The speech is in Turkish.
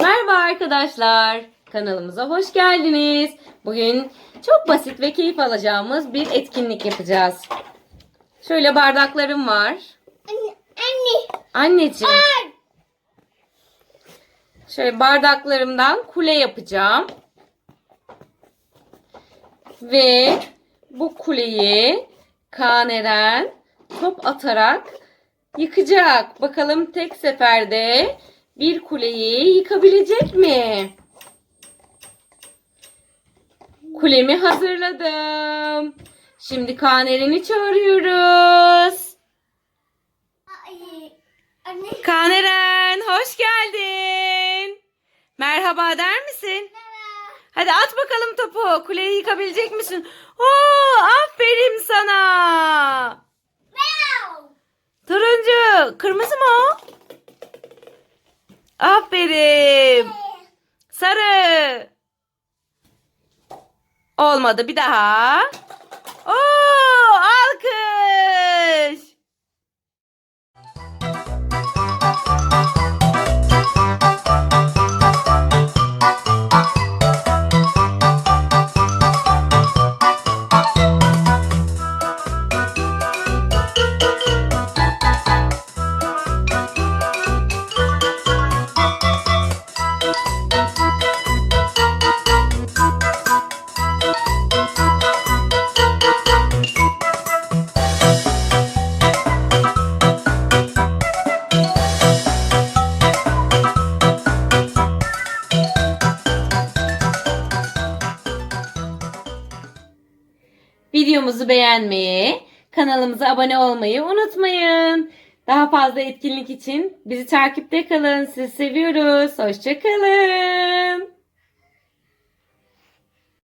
Merhaba arkadaşlar. Kanalımıza hoş geldiniz. Bugün çok basit ve keyif alacağımız bir etkinlik yapacağız. Şöyle bardaklarım var. Anne. Anne. Anneciğim. Şöyle bardaklarımdan kule yapacağım. Ve bu kuleyi Kaan Eren top atarak yıkacak. Bakalım tek seferde bir kuleyi yıkabilecek mi? Kulemi hazırladım. Şimdi Kaan Eren'i çağırıyoruz. Ay. Anne. Kaan Eren hoş geldin. Merhaba der misin? Merhaba. Hadi at bakalım topu. Kuleyi yıkabilecek misin? Oo, aferin sana. Turuncu. Kırmızı mı o? Aferin. Sarı. Olmadı. Bir daha. Oo, alkış. Videomuzu beğenmeyi, kanalımıza abone olmayı unutmayın. Daha fazla etkinlik için bizi takipte kalın. Sizi seviyoruz. Hoşçakalın.